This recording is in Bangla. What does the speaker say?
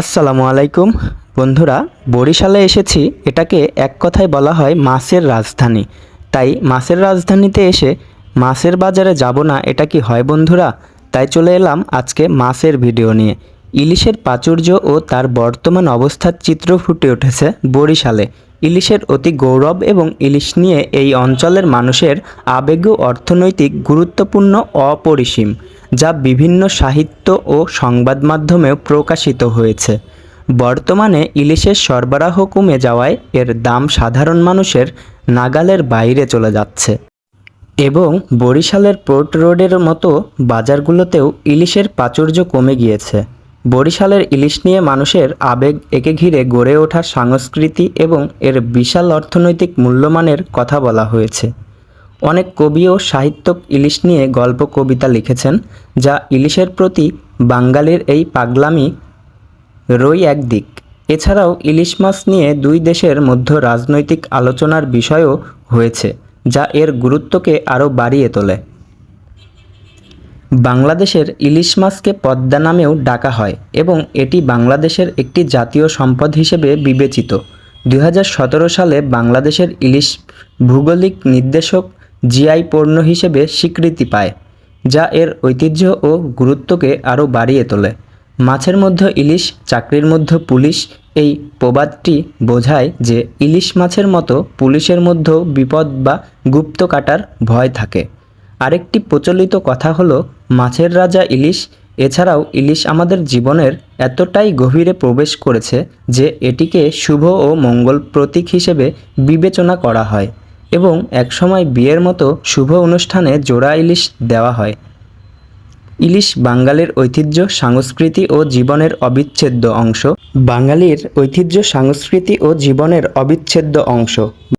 আসসালামু আলাইকুম। বন্ধুরা, বরিশালে এসেছি। এটাকে এক কথায় বলা হয় মাছের রাজধানী। তাই মাছের রাজধানীতে এসে মাছের বাজারে যাব না, এটা কি হয় বন্ধুরা? তাই চলে এলাম আজকে মাছের ভিডিও নিয়ে। ইলিশের প্রাচুর্য ও তার বর্তমান অবস্থার চিত্র ফুটে উঠেছে বরিশালে। ইলিশের অতি গৌরব এবং ইলিশ নিয়ে এই অঞ্চলের মানুষের আবেগ অর্থনৈতিক, গুরুত্বপূর্ণ, অপরিসীম। যা বিভিন্ন সাহিত্য ও সংবাদ মাধ্যমেও প্রকাশিত হয়েছে। বর্তমানে ইলিশের সরবরাহ কমে যাওয়ায় এর দাম সাধারণ মানুষের নাগালের বাইরে চলে যাচ্ছে। এবং বরিশালের পোর্ট রোডের মতো বাজারগুলোতেও ইলিশের প্রাচুর্য কমে গিয়েছে। বরিশালের ইলিশ নিয়ে মানুষের আবেগ একে ঘিরে গড়ে ওঠা সংস্কৃতি এবং এর বিশাল অর্থনৈতিক মূল্যমানের কথা বলা হয়েছে। অনেক কবি ও সাহিত্যক ইলিশ নিয়ে গল্প কবিতা লিখেছেন, যা ইলিশের প্রতি বাঙালির এই পাগলামি রই একদিক। এছাড়াও ইলিশ মাছ নিয়ে দুই দেশের মধ্যে রাজনৈতিক আলোচনার বিষয়ও হয়েছে, যা এর গুরুত্বকে আরও বাড়িয়ে তোলে। বাংলাদেশের ইলিশ মাছকে পদ্মা নামেও ডাকা হয় এবং এটি বাংলাদেশের একটি জাতীয় সম্পদ হিসেবে বিবেচিত। দুই হাজার সতেরো সালে বাংলাদেশের ইলিশ ভৌগোলিক নির্দেশক জিআই পণ্য হিসেবে স্বীকৃতি পায়, যা এর ঐতিহ্য ও গুরুত্বকে আরও বাড়িয়ে তোলে। মাছের মধ্যে ইলিশ, চাকরির মধ্যে পুলিশ এই প্রবাদটি বোঝায় যে ইলিশ মাছের মতো পুলিশের মধ্যেও বিপদ বা গুপ্ত কাটার ভয় থাকে। আরেকটি প্রচলিত কথা হলো, মাছের রাজা ইলিশ, এছাড়াও ইলিশ আমাদের জীবনের এতটাই গভীরে প্রবেশ করেছে যে এটিকে শুভ ও মঙ্গল প্রতীক হিসেবে বিবেচনা করা হয়। এবং একসময় বিয়ের মতো শুভ অনুষ্ঠানে জোড়া ইলিশ দেওয়া হয়। ইলিশ বাঙালির ঐতিহ্য, সংস্কৃতি ও জীবনের অবিচ্ছেদ্য অংশ। বাঙালির ঐতিহ্য, সংস্কৃতি ও জীবনের অবিচ্ছেদ্য অংশ।